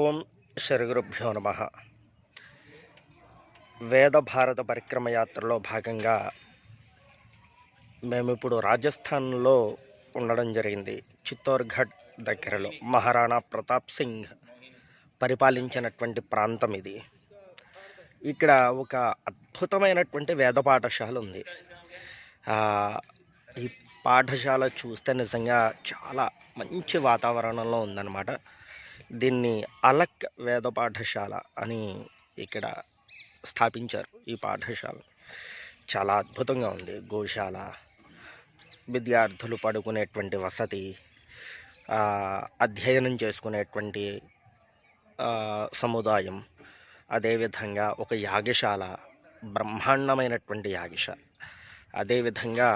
ఓం శ్రీగురుభ్యో నమ. వేద భారత పరిక్రమ యాత్రలో భాగంగా మేము ఇప్పుడు రాజస్థాన్లో ఉండడం జరిగింది. చిత్తోర్ఘడ్ దగ్గరలో మహారాణా ప్రతాప్ సింగ్ పరిపాలించినటువంటి ప్రాంతం ఇది. ఇక్కడ ఒక అద్భుతమైనటువంటి వేద పాఠశాల ఉంది. ఈ పాఠశాల చూస్తే నిజంగా చాలా మంచి వాతావరణంలో ఉందన్నమాట. దీన్ని అలక్ వేద పాఠశాల అని ఇక్కడ స్థాపించారు ఈ పాఠశాల. చాలా అద్భుతంగా ఉంది. గోశాల విద్యార్థులు పడుకునేటువంటి వసతి అధ్యయనం చేసుకునేటువంటి సముదాయం అదేవిధంగా ఒక యాగశాల బ్రహ్మాండమైనటువంటి యాగశాల. అదేవిధంగా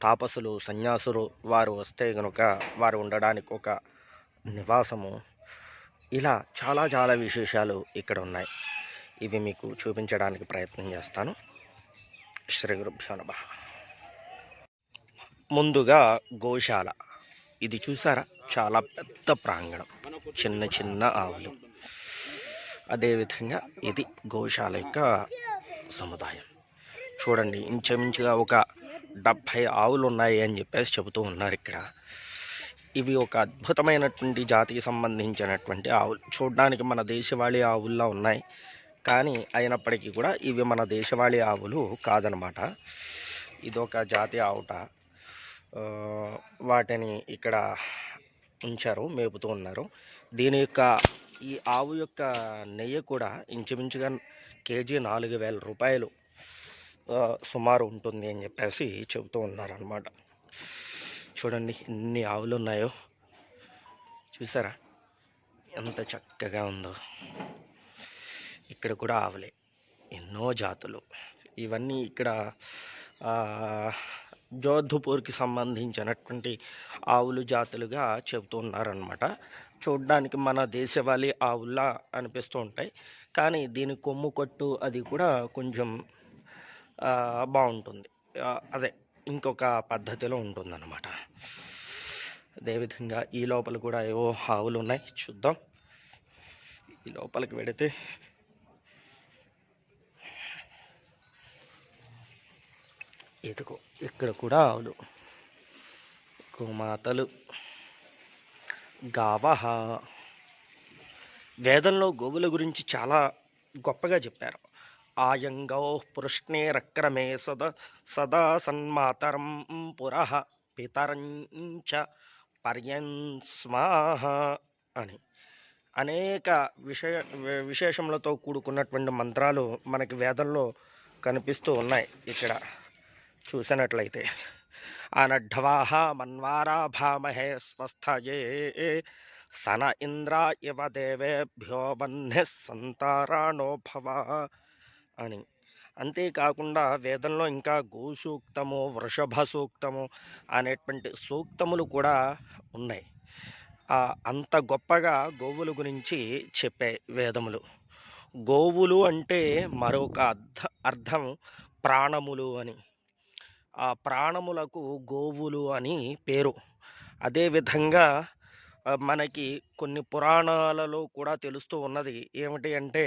తాపసులు సన్యాసులు వారు వస్తే కనుక వారు ఉండడానికి ఒక నివాసము. ఇలా చాలా చాలా విశేషాలు ఇక్కడ ఉన్నాయి. ఇవి మీకు చూపించడానికి ప్రయత్నం చేస్తాను. శ్రీ గురుభ్యో నమ. ముందుగా గోశాల. ఇది చూసారా? చాలా పెద్ద ప్రాంగణం. చిన్న చిన్న ఆవులు. అదేవిధంగా ఇది గోశాల యొక్క సముదాయం. చూడండి ఇంచుమించుగా ఒక డెబ్భై ఆవులు ఉన్నాయి అని చెప్పేసి చెబుతూ ఉన్నారు ఇక్కడ. ఇవి ఒక అద్భుతమైనటువంటి జాతికి సంబంధించినటువంటి ఆవులు. చూడడానికి మన దేశవాళీ ఆవుల్లా ఉన్నాయి. కానీ అయినప్పటికీ కూడా ఇవి మన దేశవాళీ ఆవులు కాదనమాట. ఇది ఒక జాతి ఆవుట. వాటిని ఇక్కడ ఉంచారు మేపుతూ ఉన్నారు. దీని యొక్క ఈ ఆవు యొక్క నెయ్యి కూడా ఇంచుమించుగా కేజీ నాలుగు వేల రూపాయలు సుమారు ఉంటుంది అని చెప్పేసి చెబుతూ ఉన్నారనమాట చూడండి ఎన్ని ఆవులు ఉన్నాయో. చూసారా? ఎంత చక్కగా ఉందో. ఇక్కడ కూడా ఆవులే. ఎన్నో జాతులు. ఇవన్నీ ఇక్కడ ఆ, జోధ్పూర్కి సంబంధించినటువంటి ఆవులు జాతులుగా చెబుతూ ఉన్నారనమాట చూడ్డానికి మన దేశవాళీ ఆవుల్లా అనిపిస్తూ ఉంటాయి. కానీ దీని కొమ్ము కొట్టు అది కూడా కొంచెం బాగుంటుంది. అదే ఇంకొక పద్ధతిలో ఉంటుందన్నమాట. అదేవిధంగా ఈ లోపల కూడా ఏవో ఆవులు ఉన్నాయి. చూద్దాం. ఈ లోపలికి వెడితే ఇదిగో ఇక్కడ కూడా ఆవులు. గోమాతలు గావహ. వేదంలో గోవుల గురించి చాలా గొప్పగా చెప్పారు. ఆయంగౌ పృష్ణేరక్రమే సద సదా సన్మాతరం పురః పితరంచ పర్యన్స్మాహ అని. అనేక విషయ విశేషములతో కూడుకున్నటువంటి మంత్రాలు మనకి వేదంలో కనిపిస్తూ ఉన్నాయి ఇక్కడ చూసినట్లయితే. అనఢ్వాహ మన్వారా భామహే స్వస్థజే సన ఇంద్ర ఇవ దేవేభ్యో బన్హి సంతారాణో భవ అని. అంతేకాకుండా వేదంలో ఇంకా గోసూక్తము వృషభ సూక్తము అనేటువంటి సూక్తములు కూడా ఉన్నాయి. అంత గొప్పగా గోవుల గురించి చెప్పే వేదములు. గోవులు అంటే మరొక అర్థ అర్థం ప్రాణములు అని. ఆ ప్రాణములకు గోవులు అని పేరు. అదేవిధంగా మనకి కొన్ని పురాణాలలో కూడా తెలుస్తూ ఉన్నది. ఏమిటి అంటే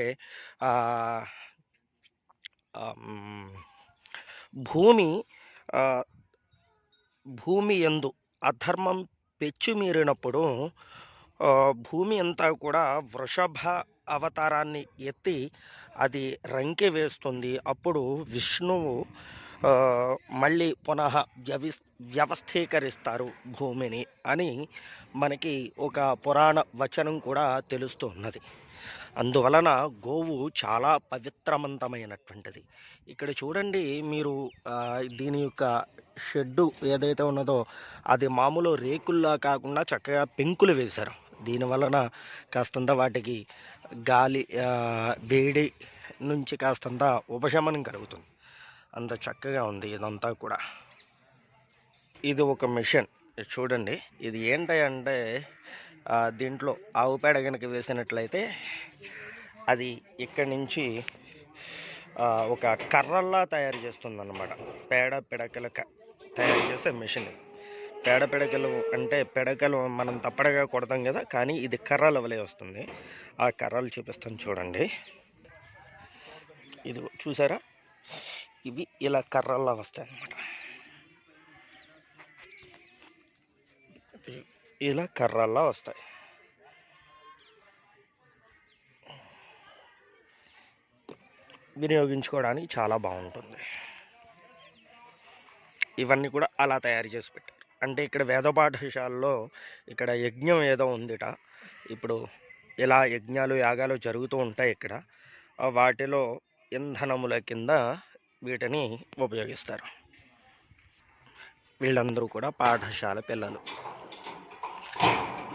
భూమి భూమి ఎందు అధర్మం పెచ్చుమీరినప్పుడు భూమి అంతా కూడా వృషభ అవతారాన్ని ఎత్తి అది రంకె వేస్తుంది. అప్పుడు విష్ణువు మళ్ళీ పునః వ్యవి వ్యవస్థీకరిస్తారు భూమిని అని మనకి ఒక పురాణ వచనం కూడా తెలుస్తూ ఉన్నది. అందువలన గోవు చాలా పవిత్రవంతమైనటువంటిది ఇక్కడ చూడండి మీరు దీని యొక్క షెడ్డు ఏదైతే ఉన్నదో అది మామూలు రేకుల్లా కాకుండా చక్కగా పెంకులు వేశారు. దీని వలన కాస్తంత వాటికి గాలి వేడి నుంచి కాస్తంత ఉపశమనం కలుగుతుంది. అంత చక్కగా ఉంది ఇదంతా కూడా. ఇది ఒక మిషన్. ఇది చూడండి ఇది ఏంటంటే దీంట్లో ఆవు పేడ కనుక వేసినట్లయితే అది ఇక్కడి నుంచి ఒక కర్రల్లా తయారు చేస్తుంది అనమాట పేడ పిడకలు క- తయారు చేసే మిషన్ పేడ పిడకలు అంటే పిడకలు మనం తప్పడగా కొడతాం కదా కానీ ఇది కర్రల వలె వస్తుంది. ఆ కర్రలు చూపిస్తాను చూడండి. ఇది చూసారా? ఇవి ఇలా కర్రల్లా వస్తాయి అన్నమాట ఇలా కర్రల్లా వస్తాయి. వినియోగించుకోవడానికి చాలా బాగుంటుంది. ఇవన్నీ కూడా అలా తయారు చేసి పెట్టారు. అంటే ఇక్కడ వేద పాఠశాలలో ఇక్కడ యజ్ఞం ఏదో ఉందిట. ఇప్పుడు ఇలా యజ్ఞాలు యాగాలు జరుగుతూ ఉంటాయి ఇక్కడ. వాటిలో ఇంధనముల కింద వీటిని ఉపయోగిస్తారు. వీళ్ళందరూ కూడా పాఠశాల పిల్లలు.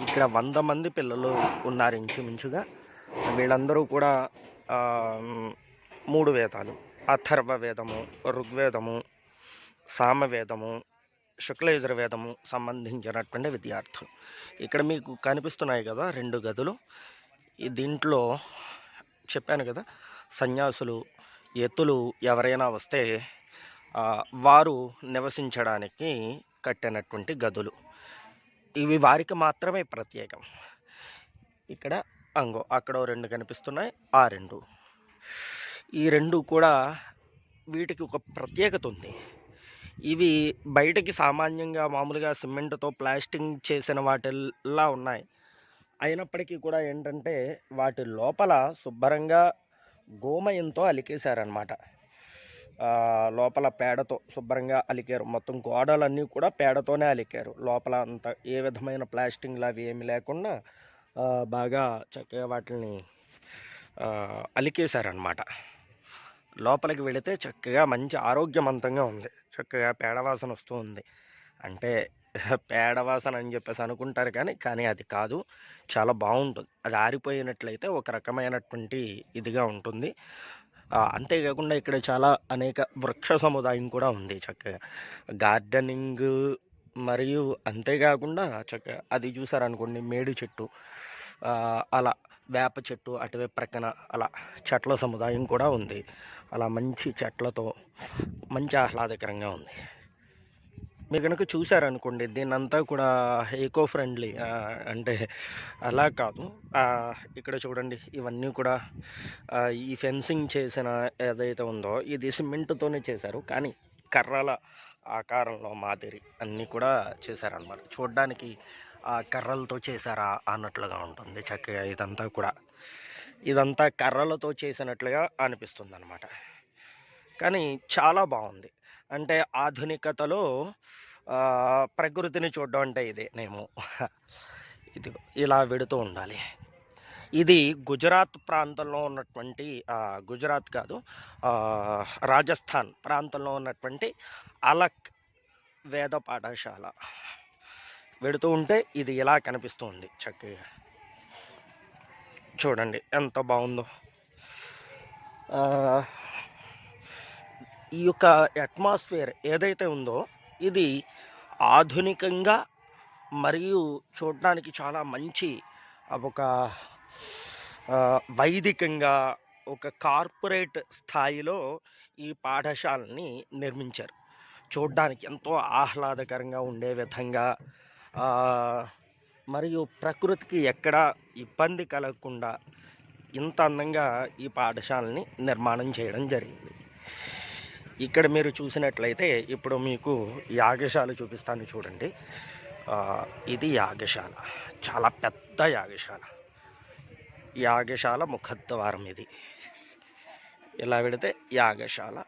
ఇక్కడ వంద మంది పిల్లలు ఉన్నారు ఇంచుమించుగా. వీళ్ళందరూ కూడా మూడు వేదాలు. అథర్వ వేదము ఋగ్వేదము సామవేదము శుక్లయజుర్వేదము సంబంధించినటువంటి విద్యార్థులు. ఇక్కడ మీకు కనిపిస్తున్నాయి కదా రెండు గదులు. దీంట్లో చెప్పాను కదా సన్యాసులు ఎత్తులు ఎవరైనా వస్తే వారు నివసించడానికి కట్టినటువంటి గదులు. ఇవి వారికి మాత్రమే ప్రత్యేకం. ఇక్కడ అంగో అక్కడ రెండు కనిపిస్తున్నాయి ఆ రెండు. ఈ రెండు కూడా వీటికి ఒక ప్రత్యేకత ఉంది. ఇవి బయటకి సామాన్యంగా మామూలుగా సిమెంట్తో ప్లాస్టింగ్ చేసిన వాటిల్లా ఉన్నాయి. అయినప్పటికీ కూడా ఏంటంటే వాటి లోపల శుభ్రంగా గోమయంతో అలికేశారనమాట లోపల పేడతో శుభ్రంగా అలికారు. మొత్తం గోడలన్నీ కూడా పేడతోనే అలికారు. లోపల అంత ఏ విధమైన ప్లాస్టింగ్లు అవి ఏమి లేకుండా బాగా చక్కగా వాటిని అలికేశారనమాట లోపలికి వెళితే చక్కగా మంచి ఆరోగ్యవంతంగా ఉంది. చక్కగా పేడవాసన వస్తూ ఉంది. అంటే పేడవాసన అని చెప్పేసి అనుకుంటారు కానీ కానీ అది కాదు. చాలా బాగుంటుంది. అది ఆరిపోయినట్లయితే ఒక రకమైనటువంటి ఇదిగా ఉంటుంది. అంతేకాకుండా ఇక్కడ చాలా అనేక వృక్ష సముదాయం కూడా ఉంది చక్కగా. గార్డెనింగ్ మరియు అంతేకాకుండా చక్కగా అది చూసారనుకోండి మేడి చెట్టు అలా వేప చెట్టు అటువైపు ప్రక్కన అలా చెట్ల సముదాయం కూడా ఉంది. అలా మంచి చెట్లతో మంచి ఆహ్లాదకరంగా ఉంది. మీరు కనుక చూసారనుకోండి దీనంతా కూడా ఏకో ఫ్రెండ్లీ అంటే అలా కాదు. ఇక్కడ చూడండి ఇవన్నీ కూడా ఈ ఫెన్సింగ్ చేసిన ఏదైతే ఉందో ఇది సిమెంట్తోనే చేశారు. కానీ కర్రల ఆకారంలో మాదిరి అన్నీ కూడా చేశారనమాట చూడడానికి ఆ కర్రలతో చేశారా అన్నట్లుగా ఉంటుంది. చక్కగా ఇదంతా కూడా ఇదంతా కర్రలతో చేసినట్లుగా అనిపిస్తుంది అనమాట కానీ చాలా బాగుంది. అంటే ఆధునికతలో ప్రకృతిని చూడడం అంటే ఇదే నేను ఇది ఇలా వెడుతూ ఉండాలి. ఇది గుజరాత్ ప్రాంతంలో ఉన్నటువంటి గుజరాత్ కాదు రాజస్థాన్ ప్రాంతంలో ఉన్నటువంటి అలక్ వేద పాఠశాల. వెడుతూ ఉంటే ఇది ఇలా కనిపిస్తుంది చక్కగా. చూడండి ఎంత బాగుందో. ఈ యొక్క అట్మాస్ఫియర్ ఏదైతే ఉందో ఇది ఆధునికంగా మరియు చూడడానికి చాలా మంచి ఒక వైదికంగా ఒక కార్పొరేట్ స్థాయిలో ఈ పాఠశాలని నిర్మించారు. చూడడానికి ఎంతో ఆహ్లాదకరంగా ఉండే విధంగా మరియు ప్రకృతికి ఎక్కడ ఇబ్బంది కలగకుండా ఇంత అందంగా ఈ పాఠశాలని నిర్మాణం చేయడం జరిగింది. ఇక్కడ మీరు చూసినట్లయితే ఇప్పుడు మీకు యాగశాల చూపిస్తాను చూడండి. ఇది యాగశాల. చాలా పెద్ద యాగశాల. యాగశాల ముఖద్వారం ఇది. ఇలా పెడితే యాగశాల.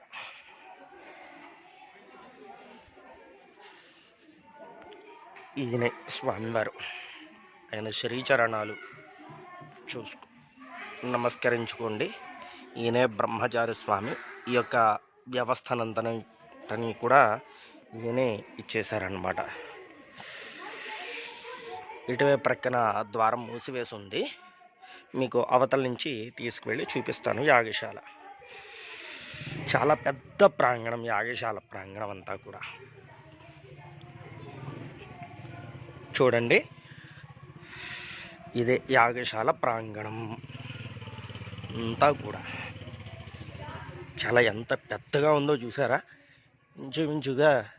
ఈయన స్వామివారు. ఆయన శ్రీచరణాలు చూసుకో నమస్కరించుకోండి. ఈయనే బ్రహ్మచారి స్వామి. ఈ యొక్క వ్యవస్థనంతని కూడా ఈయనే ఇచ్చేశారనమాట ఇటువైపు ప్రక్కన ద్వారం మూసివేసి ఉంది మీకు అవతల నుంచి తీసుకువెళ్ళి చూపిస్తాను యాగశాల. చాలా పెద్ద ప్రాంగణం యాగశాల ప్రాంగణం అంతా కూడా. చూడండి. ఇదే యాగశాల ప్రాంగణం అంతా కూడా. చాలా ఎంత పెద్దగా ఉందో చూసారా? ఇంచుమించుగా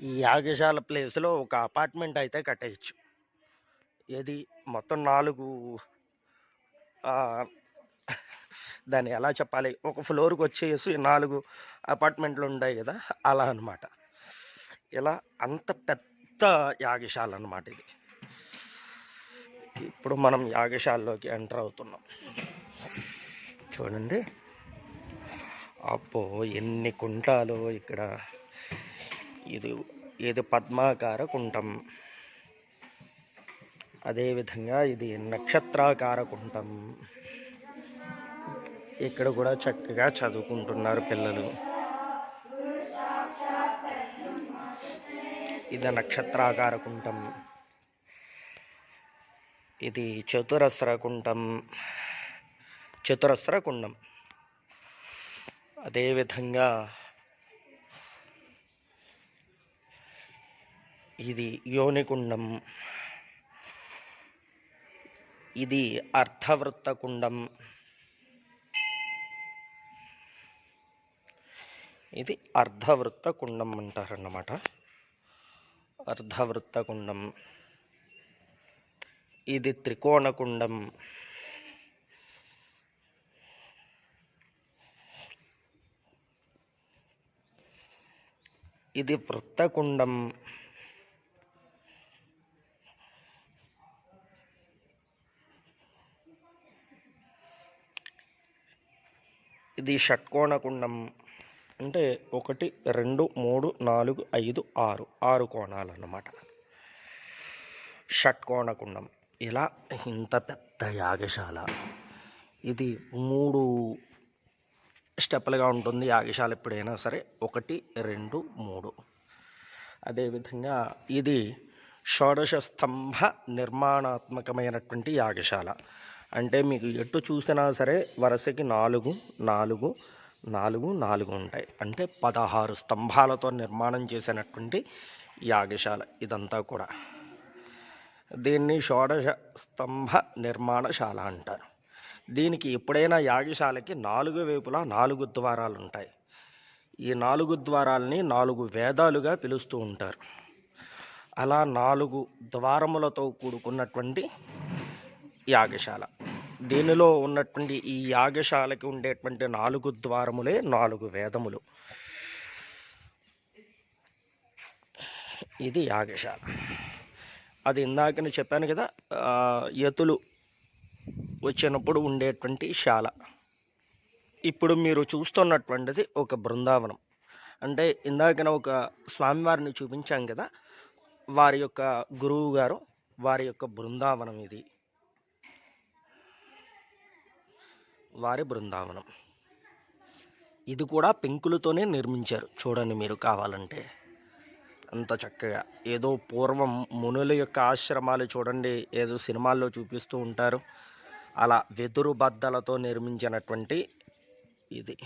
ఈ యాగశాల ప్లేస్లో ఒక అపార్ట్మెంట్ అయితే కట్టేయచ్చు. ఏది? మొత్తం నాలుగు దాన్ని ఎలా చెప్పాలి? ఒక ఫ్లోర్కి వచ్చేసి నాలుగు అపార్ట్మెంట్లు ఉంటాయి కదా? అలా అన్నమాట. ఇలా అంత పెద్ద యాగశాల అనమాట ఇది. ఇప్పుడు మనం యాగశాలలోకి ఎంటర్ అవుతున్నాం. చూడండి. అబ్బో ఎన్ని కుంటాలు ఇక్కడ. ఇది ఇది పద్మాకార కుంటం. అదేవిధంగా ఇది నక్షత్రాకార కుంటం. ఇక్కడ కూడా చక్కగా చదువుకుంటున్నారు పిల్లలు. ఇది నక్షత్రాకార కుంటం. ఇది చతురస్ర కుంటం. చతురస్ర కుండం. అదేవిధంగా ఇది యోనికుండం. ఇది అర్థవృత్తకుండం. ఇది అర్ధవృత్త కుండం అంటారన్నమాట. అర్ధవృత్త కుండం ఇది త్రికోణ కుండం ఇది వృత్తకుండం. ఇది షట్కోణకుండం. అంటే ఒకటి రెండు మూడు నాలుగు ఐదు ఆరు. ఆరు కోణాలు అన్నమాట షట్కోణకుండం. ఇలా ఇంత పెద్ద యాగశాల. ఇది మూడు స్టెప్లుగా ఉంటుంది యాగశాల ఎప్పుడైనా సరే. ఒకటి రెండు మూడు. అదేవిధంగా ఇది షోడశ స్తంభ నిర్మాణాత్మకమైనటువంటి యాగశాల. అంటే మీకు ఎటు చూసినా సరే వరుసకి నాలుగు నాలుగు నాలుగు నాలుగు ఉంటాయి. అంటే పదహారు స్తంభాలతో నిర్మాణం చేసినటువంటి యాగశాల ఇదంతా కూడా. దీన్ని షోడశ స్తంభ నిర్మాణశాల అంటారు. దీనికి ఎప్పుడైనా యాగశాలకి నాలుగు వైపులా నాలుగు ద్వారాలు ఉంటాయి ఈ నాలుగు ద్వారాలని నాలుగు వేదాలుగా పిలుస్తూ ఉంటారు. అలా నాలుగు ద్వారములతో కూడుకున్నటువంటి యాగశాల. దీనిలో ఉన్నటువంటి ఈ యాగశాలకి ఉండేటువంటి నాలుగు ద్వారములే నాలుగు వేదములు. ఇది యాగశాల. అది ఇందాకని చెప్పాను కదా ఆ, యతులు వచ్చినప్పుడు ఉండేటువంటి శాల. ఇప్పుడు మీరు చూస్తున్నటువంటిది ఒక బృందావనం. అంటే ఇందాకన ఒక స్వామివారిని చూపించాం కదా వారి యొక్క గురువు గారు వారి యొక్క బృందావనం ఇది. వారి బృందావనం. ఇది కూడా పెంకులతోనే నిర్మించారు. చూడండి మీరు కావాలంటే. అంత చక్కగా. ఏదో పూర్వం మునుల యొక్క ఆశ్రమాలు చూడండి ఏదో సినిమాల్లో చూపిస్తూ ఉంటారు. అలా వెదురు బద్దలతో నిర్మించినటువంటి ఇది.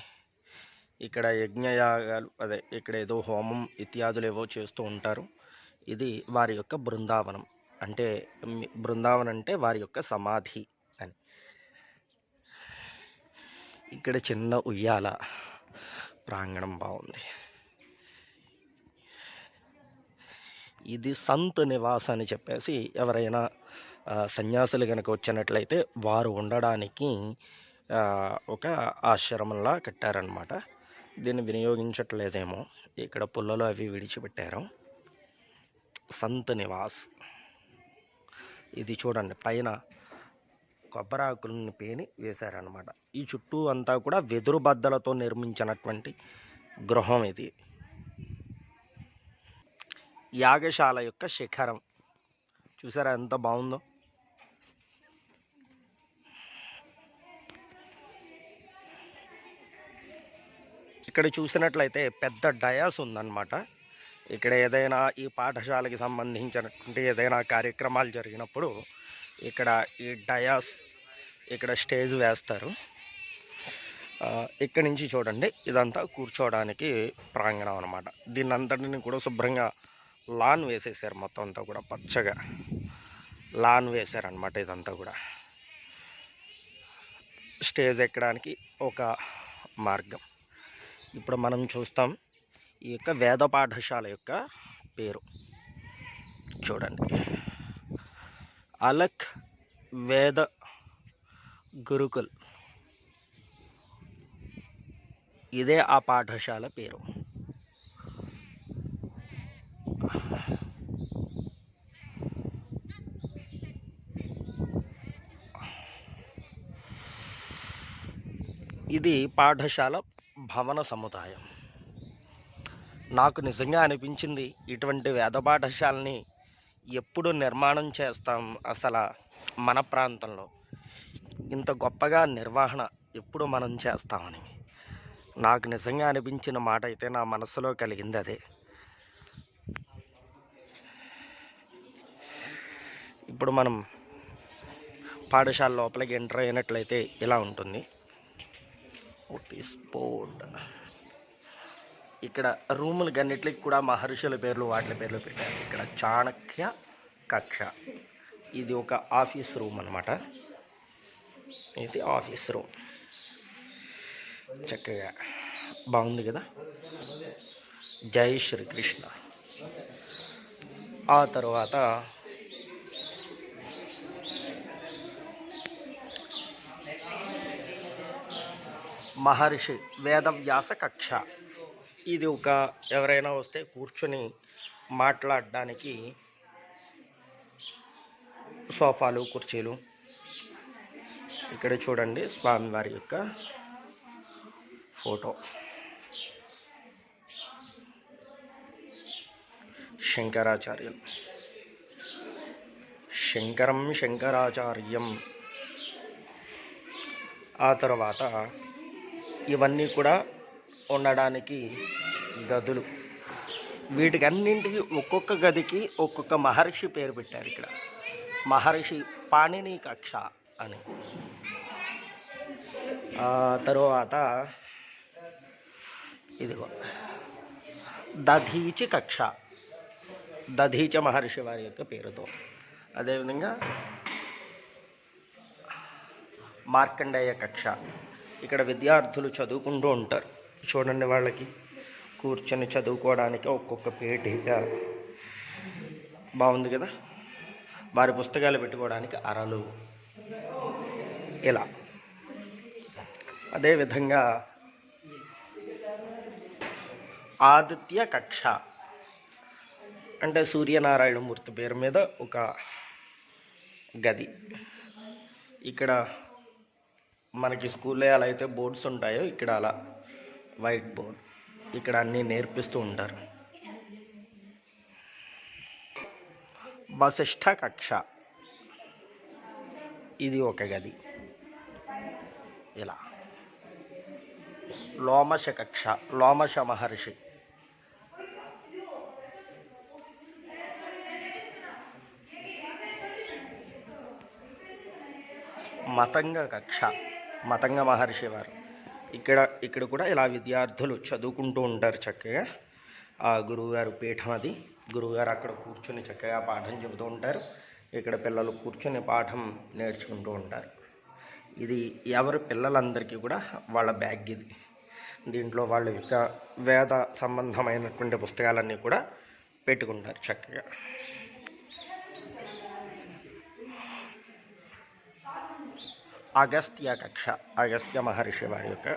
ఇక్కడ యజ్ఞయాగాలు అదే ఇక్కడ ఏదో హోమం ఇత్యాదులు ఏవో చేస్తూ ఉంటారు. ఇది వారి యొక్క బృందావనం. అంటే బృందావనం అంటే వారి యొక్క సమాధి అని. ఇక్కడ చిన్న ఉయ్యాల ప్రాంగణం బాగుంది. ఇది సంత్ నివాస్ అని చెప్పేసి ఎవరైనా సన్యాసులు కనుక వచ్చినట్లయితే వారు ఉండడానికి ఒక ఆశ్రమంలా కట్టారనమాట దీన్ని వినియోగించట్లేదేమో. ఇక్కడ పుల్లలు అవి విడిచిపెట్టారు. సంత్ నివాస్. ఇది చూడండి పైన కొబ్బరాకులను పేని వేశారనమాట ఈ చుట్టూ అంతా కూడా వెదురు బద్దలతో నిర్మించినటువంటి గృహం ఇది. యాగశాల యొక్క శిఖరం. చూసారా ఎంత బాగుందో? ఇక్కడ చూసినట్లయితే పెద్ద డయాస్ ఉందన్నమాట. ఇక్కడ ఏదైనా ఈ పాఠశాలకి సంబంధించినటువంటి ఏదైనా కార్యక్రమాలు జరిగినప్పుడు ఇక్కడ ఈ డయాస్ ఇక్కడ స్టేజ్ వేస్తారు. ఇక్కడి నుంచి చూడండి ఇదంతా కూర్చోవడానికి ప్రాంగణం అనమాట దీన్ని అంతటిని కూడా శుభ్రంగా లాన్ వేసేసారు మొత్తం అంతా కూడా పచ్చగా. లాన్ వేశారనమాట ఇదంతా కూడా. స్టేజ్ ఎక్కడానికి ఒక మార్గం. ఇప్పుడు మనం చూస్తాం ఈ యొక్క వేద పాఠశాల యొక్క పేరు. చూడండి. అలక్ వేద గురుకుల్. ఇదే ఆ పాఠశాల పేరు. ఇది పాఠశాల భవన సముదాయం. నాకు నిజంగా అనిపించింది ఇటువంటి వేద పాఠశాలని ఎప్పుడు నిర్మాణం చేస్తాం అసలు మన ప్రాంతంలో. ఇంత గొప్పగా నిర్వహణ ఎప్పుడు మనం చేస్తామని. నాకు నిజంగా అనిపించిన మాట అయితే నా మనసులో కలిగింది అదే. ఇప్పుడు మనం పాఠశాల లోపలికి ఎంటర్ అయినట్లయితే ఇలా ఉంటుంది. నోటీస్ బోర్డ్ ఇక్కడ రూములకి అన్నిటికి కూడా మహర్షుల పేర్లు వాటి పేర్లు పెట్టారు. ఇక్కడ చాణక్య కక్ష. ఇది ఒక ఆఫీస్ రూమ్ అనమాట ఇది ఆఫీస్ రూమ్. చక్కగా బాగుంది కదా? జై శ్రీకృష్ణ. ఆ తర్వాత మహర్షి వేదవ్యాస కక్ష. ఇది ఒక ఎవరైనా వస్తే కూర్చొని మాట్లాడడానికి సోఫాలు కుర్చీలు. ఇక్కడ చూడండి స్వామివారి యొక్క ఫోటో. శంకరాచార్యం శంకరం శంకరాచార్యం. ఆ తర్వాత ఇవన్నీ కూడా ఉండడానికి గదులు. వీటికి అన్నింటికి ఒక్కొక్క గదికి ఒక్కొక్క మహర్షి పేరు పెట్టారు ఇక్కడ. మహర్షి పాణిని కక్ష అని. తరువాత ఇదిగో. దధీచి కక్ష. దధీచ మహర్షి వారి యొక్క పేరుతో. అదేవిధంగా మార్కండేయ కక్ష. ఇక్కడ విద్యార్థులు చదువుకుంటూ ఉంటారు. చూడండి వాళ్ళకి. కూర్చొని చదువుకోవడానికి ఒక్కొక్క పేటీగా బాగుంది కదా? వారి పుస్తకాలు పెట్టుకోవడానికి అరలు. ఇలా. అదేవిధంగా ఆదిత్య కక్ష. అంటే సూర్యనారాయణమూర్తి పేరు మీద ఒక గది. ఇక్కడ మనకి స్కూల్లో అలా అయితే బోర్డ్స్ ఉంటాయో ఇక్కడ అలా వైట్ బోర్డ్. ఇక్కడ అన్నీ నేర్పిస్తూ ఉంటారు. వశిష్ఠ కక్ష ఇది ఒక గది. ఇలా. లోమశ కక్ష లోమశ మహర్షి. మతంగ కక్ష మతంగ మహర్షి వారు. ఇక్కడ ఇక్కడ కూడా ఇలా విద్యార్థులు చదువుకుంటూ ఉంటారు చక్కగా. ఆ గురువుగారు పీఠం అది. గురువుగారు అక్కడ కూర్చొని చక్కగా పాఠం చెబుతూ ఉంటారు. ఇక్కడ పిల్లలు కూర్చొని పాఠం నేర్చుకుంటూ ఉంటారు. ఇది ఎవరి? పిల్లలందరికీ కూడా వాళ్ళ బ్యాగ్ ఇది. దీంట్లో వాళ్ళ యొక్క వేద సంబంధమైనటువంటి పుస్తకాలన్నీ కూడా పెట్టుకుంటారు చక్కగా. అగస్త్య కక్ష అగస్త్య మహర్షి వారి యొక్క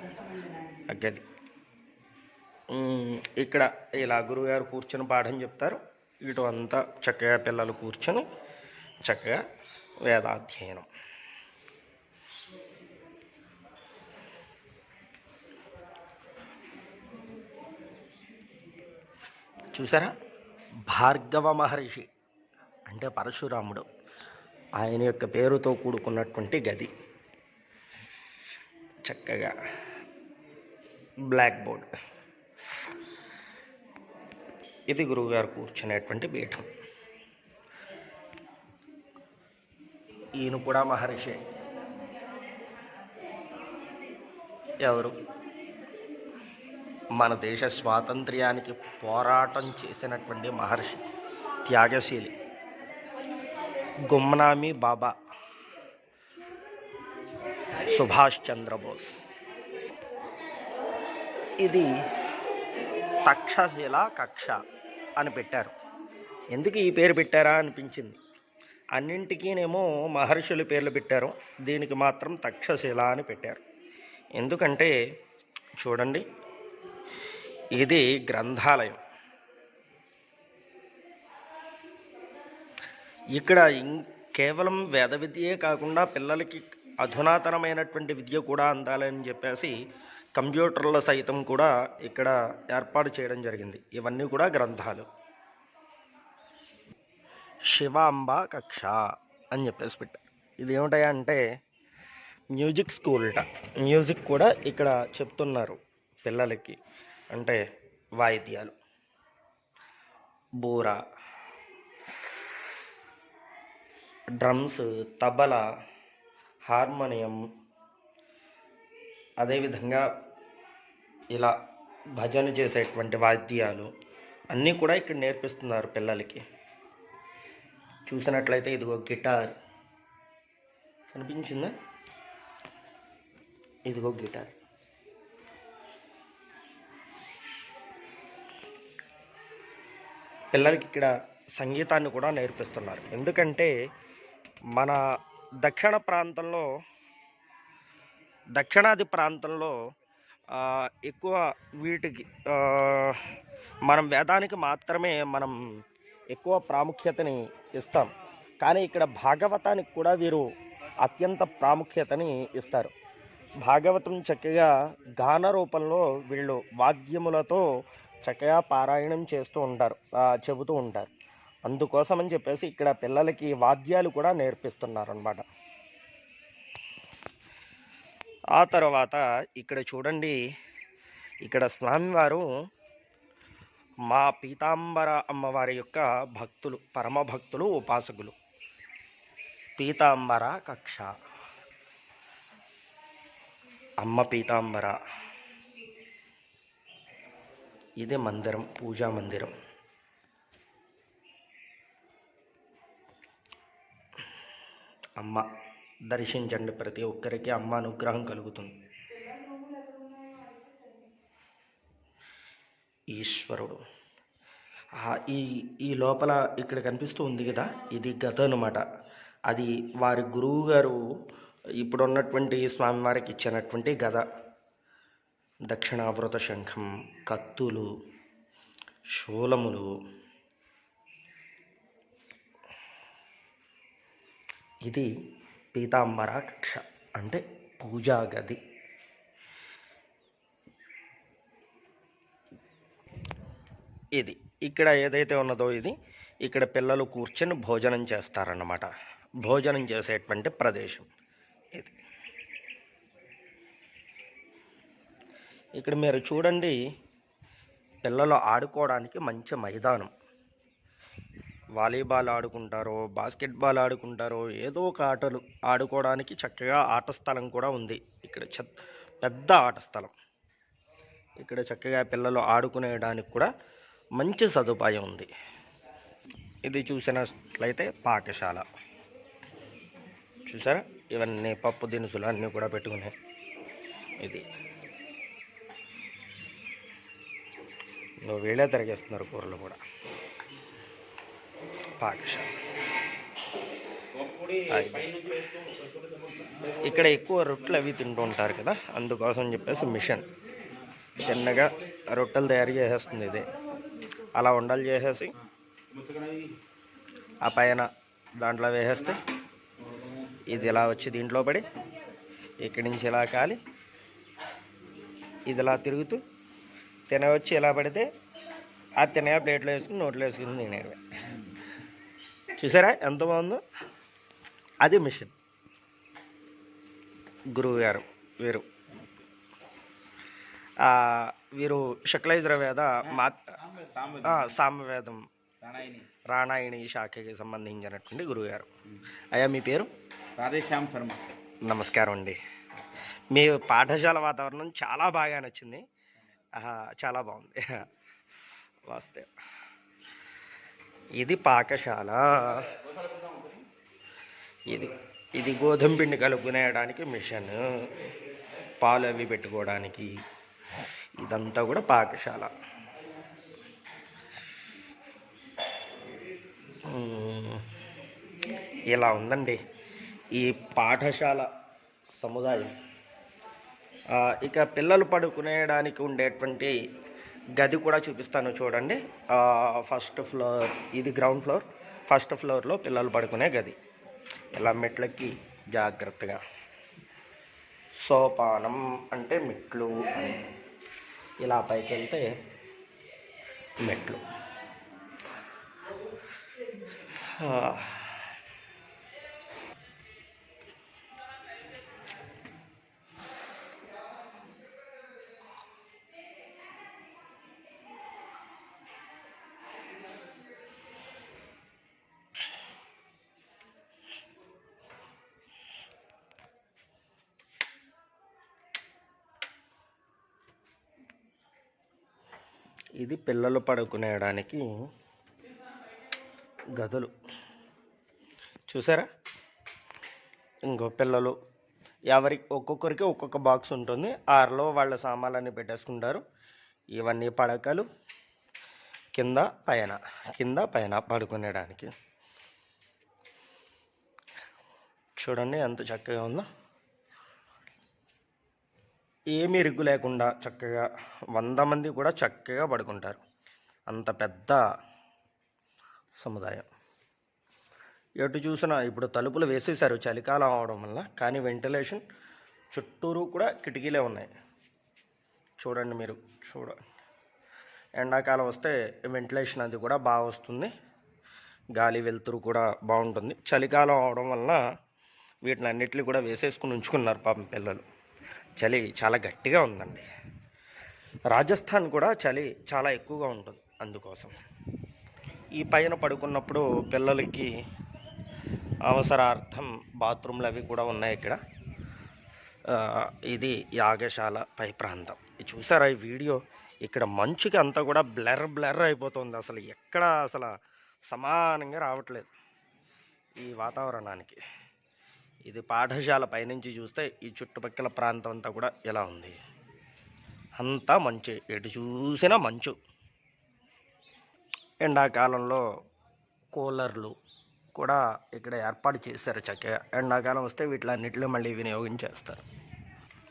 గది. ఇక్కడ ఇలా గురువుగారు కూర్చొని పాఠం చెప్తారు. ఇటు అంతా చక్కగా పిల్లలు కూర్చొని చక్కగా వేదాధ్యయనం. చూసారా? భార్గవ మహర్షి అంటే పరశురాముడు. ఆయన యొక్క పేరుతో కూడుకున్నటువంటి గది. చక్కగా బ్లాక్ బోర్డ్. ఇది గురువుగారు కూర్చునేటువంటి పీఠం. ఈయన కూడా మహర్షి. ఎవరు? మన దేశ స్వాతంత్ర్యానికి పోరాటం చేసినటువంటి మహర్షి త్యాగశీలి. గుమ్నామి బాబా. సుభాష్ చంద్రబోస్ ఇది తక్షశిల కక్ష అని పెట్టారు. ఎందుకు ఈ పేరు పెట్టారా అనిపించింది. అన్నింటికీనేమో మహర్షుల పేర్లు పెట్టారు. దీనికి మాత్రం తక్షశిల అని పెట్టారు. ఎందుకంటే చూడండి ఇది గ్రంథాలయం. ఇక్కడ ఇం- కేవలం వేద విద్యే కాకుండా పిల్లలకి అధునాతనమైనటువంటి విద్య కూడా అందాలని చెప్పేసి కంప్యూటర్ల సైతం కూడా ఇక్కడ ఏర్పాటు చేయడం జరిగింది. ఇవన్నీ కూడా గ్రంథాలు. శివాంబ కక్ష అని చెప్పేసి పెట్టారు. ఇది ఏమిటయా అంటే మ్యూజిక్ స్కూల్ట మ్యూజిక్ కూడా ఇక్కడ చెప్తున్నారు పిల్లలకి. అంటే వాయిద్యాలు. బూర. డ్రమ్స్ తబలా హార్మోనియం అదేవిధంగా ఇలా భజన చేసేటువంటి వాద్యాలు అన్నీ కూడా ఇక్కడ నేర్పిస్తున్నారు పిల్లలకి. చూసినట్లయితే ఇదిగో గిటార్. కనిపించిందా? ఇదిగో గిటార్. పిల్లలకి ఇక్కడ సంగీతాన్ని కూడా నేర్పిస్తున్నారు. ఎందుకంటే మన దక్షిణ ప్రాంతంలో దక్షిణాది ప్రాంతంలో ఎక్కువ వీటికి మనం వేదానికి మాత్రమే మనం ఎక్కువ ప్రాముఖ్యతని ఇస్తాం. కానీ ఇక్కడ భాగవతానికి కూడా వీరు అత్యంత ప్రాముఖ్యతని ఇస్తారు. భాగవతం చక్కగా గాన రూపంలో వీళ్ళు వాద్యములతో చక్కగా పారాయణం చేస్తూ ఉంటారు చెబుతూ ఉంటారు. అందుకోసం అని చెప్పేసి ఇక్కడ పిల్లలకి వాద్యాలు కూడా నేర్పిస్తున్నారు అనమాట ఆ తర్వాత ఇక్కడ చూడండి ఇక్కడ స్వామివారు మా పీతాంబర అమ్మవారి యొక్క భక్తులు పరమ భక్తులు ఉపాసకులు. పీతాంబర కక్ష. అమ్మ పీతాంబర. ఇదే మందిరం పూజా మందిరం. అమ్మ దర్శించండి ప్రతి ఒక్కరికి అమ్మ అనుగ్రహం కలుగుతుంది. ఈశ్వరుడు. ఈ ఈ లోపల ఇక్కడ కనిపిస్తూ ఉంది కదా ఇది గత అనమాట అది వారి గురువు గారు ఇప్పుడున్నటువంటి స్వామివారికి ఇచ్చినటువంటి గద. దక్షిణావృత శంఖం కత్తులు శూలములు ఇది పీతాంబర కక్ష అంటే పూజా గది ఇది ఇక్కడ ఏదైతే ఉన్నదో ఇది ఇక్కడ పిల్లలు కూర్చొని భోజనం చేస్తారన్నమాట. భోజనం చేసేటువంటి ప్రదేశం ఇది. ఇక్కడ మీరు చూడండి పిల్లలు ఆడుకోవడానికి మంచి మైదానం. వాలీబాల్ ఆడుకుంటారో బాస్కెట్బాల్ ఆడుకుంటారో ఏదో ఒక ఆటలు ఆడుకోవడానికి చక్కగా ఆట స్థలం కూడా ఉంది. ఇక్కడ పెద్ద ఆట స్థలం. ఇక్కడ చక్కగా పిల్లలు ఆడుకునేయడానికి కూడా మంచి సదుపాయం ఉంది. ఇది చూసినట్లయితే పాఠశాల. చూసారా? ఇవన్నీ పప్పు దినుసులు అన్నీ కూడా పెట్టుకున్నాయి. ఇది. వీళ్ళే తిరిగేస్తున్నారు కూరలు కూడా. పాఠశాల. అది. ఇక్కడ ఎక్కువ రొట్టెలు అవి తింటూ ఉంటారు కదా అందుకోసం చెప్పేసి మిషన్. చిన్నగా రొట్టెలు తయారు చేసేస్తుంది ఇదే. అలా ఉండలు చేసేసి ఆ పైన దాంట్లో వేసేస్తే ఇది ఇలా వచ్చి దీంట్లో పడి ఇక్కడి నుంచి ఇలా కాలి ఇది ఇలా తిరుగుతూ తిన వచ్చి ఇలా పడితే ఆ తినగా ప్లేట్లో వేసుకుని నోట్లో వేసుకుని తినేవి చూసారా ఎంత బాగుందో? అది మిషన్. గురువు గారు వీరు. వీరు శుక్లైజర వేద మా సామవేదం రాణాయణి శాఖకి సంబంధించినటువంటి గురువుగారు అయ్యా మీ పేరు? రాధేశ్యామ్ శర్మ. నమస్కారం అండి. మీ పాఠశాల వాతావరణం చాలా బాగా నచ్చింది. చాలా బాగుంది. వస్తే ఇది పాకశాల. ఇది ఇది గోధుమ పిండి కలుపుకునేయడానికి మిషన్. పాలు అవి పెట్టుకోవడానికి. ఇదంతా కూడా పాకశాల. ఇలా ఉందండి. ఈ పాఠశాల సముదాయం. ఇక పిల్లలు పడుకునేయడానికి ఉండేటువంటి గది కూడా చూపిస్తాను చూడండి. ఫస్ట్ ఫ్లోర్ ఇది గ్రౌండ్ ఫ్లోర్ ఫస్ట్ ఫ్లోర్లో పిల్లలు పడుకునే గది. ఇలా మెట్లకి జాగ్రత్తగా. సోపానం అంటే మెట్లు ఇలా పైకి వెళ్తే మెట్లు ఇది పిల్లలు పడుకునేయడానికి గదులు. చూసారా? ఇంకో పిల్లలు ఎవరి ఒక్కొక్కరికి ఒక్కొక్క బాక్స్ ఉంటుంది. ఆరులో వాళ్ళ సామాన్లన్నీ పెట్టేసుకుంటారు. ఇవన్నీ పడకలు. కింద పైన కింద పైన పడుకునేడానికి. చూడండి ఎంత చక్కగా ఉందో. ఏమీ ఇరుగు లేకుండా చక్కగా వంద మంది కూడా చక్కగా పడుకుంటారు. అంత పెద్ద సముదాయం. ఎటు చూసినా ఇప్పుడు తలుపులు వేసేసారు చలికాలం అవడం వల్ల కానీ వెంటిలేషన్ చుట్టూరు కూడా కిటికీలే ఉన్నాయి. చూడండి మీరు చూడ ఎండాకాలం వస్తే వెంటిలేషన్ అది కూడా బాగా వస్తుంది. గాలి వెలుతురు కూడా బాగుంటుంది. చలికాలం అవడం వలన వీటిని అన్నిటిని కూడా వేసేసుకుని ఉంచుకున్నారు పాపం పిల్లలు. చలి చాలా గట్టిగా ఉందండి. రాజస్థాన్ కూడా చలి చాలా ఎక్కువగా ఉంటుంది అందుకోసం. ఈ పైన పడుకున్నప్పుడు పిల్లలకి అవసరార్థం బాత్రూమ్లు అవి కూడా ఉన్నాయి ఇక్కడ. ఇది యాగశాల పై ప్రాంతం. ఇది చూసారా ఈ వీడియో? ఇక్కడ మంచుకి అంతా కూడా బ్లర్ బ్లర్ అయిపోతుంది. అసలు ఎక్కడ అసలు సమానంగా రావట్లేదు ఈ వాతావరణానికి. ఇది పాఠశాల పైనుంచి చూస్తే ఈ చుట్టుపక్కల ప్రాంతం అంతా కూడా ఎలా ఉంది? అంతా మంచు. ఎటు చూసినా మంచు. ఎండాకాలంలో కూలర్లు కూడా ఇక్కడ ఏర్పాటు చేశారు చక్కగా. ఎండాకాలం వస్తే వీటిలన్నిటిలో మళ్ళీ వినియోగించేస్తారు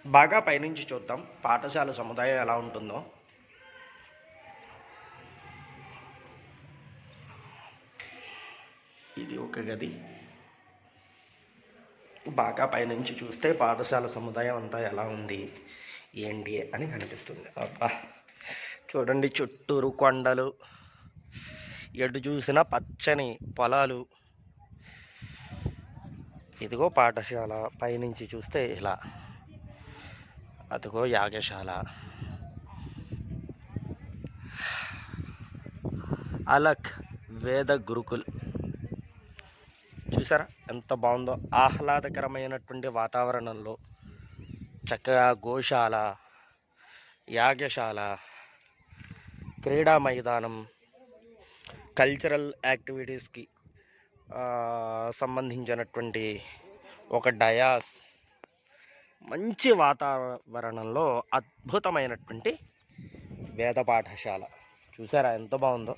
బాగా పైనుంచి చూద్దాం. పాఠశాల సముదాయం ఎలా ఉంటుందో. ఇది ఒక గది. బాగా పైనుంచి చూస్తే పాఠశాల సముదాయం అంతా ఎలా ఉంది? ఏంటి అని కనిపిస్తుంది. అబ్బా! చూడండి చుట్టూరు కొండలు ఎటు చూసినా పచ్చని పొలాలు. ఇదిగో పాఠశాల పైనుంచి చూస్తే ఇలా. అదిగో యాగశాల. అలక్ వేద గురుకుల్ చూసారా? ఎంత బాగుందో. ఆహ్లాదకరమైనటువంటి వాతావరణంలో చక్కగా గోశాల యాగశాల క్రీడా మైదానం కల్చరల్ యాక్టివిటీస్కి సంబంధించినటువంటి ఒక డయాస్ మంచి వాతావరణంలో అద్భుతమైనటువంటి వేద పాఠశాల. చూసారా? ఎంత బాగుందో.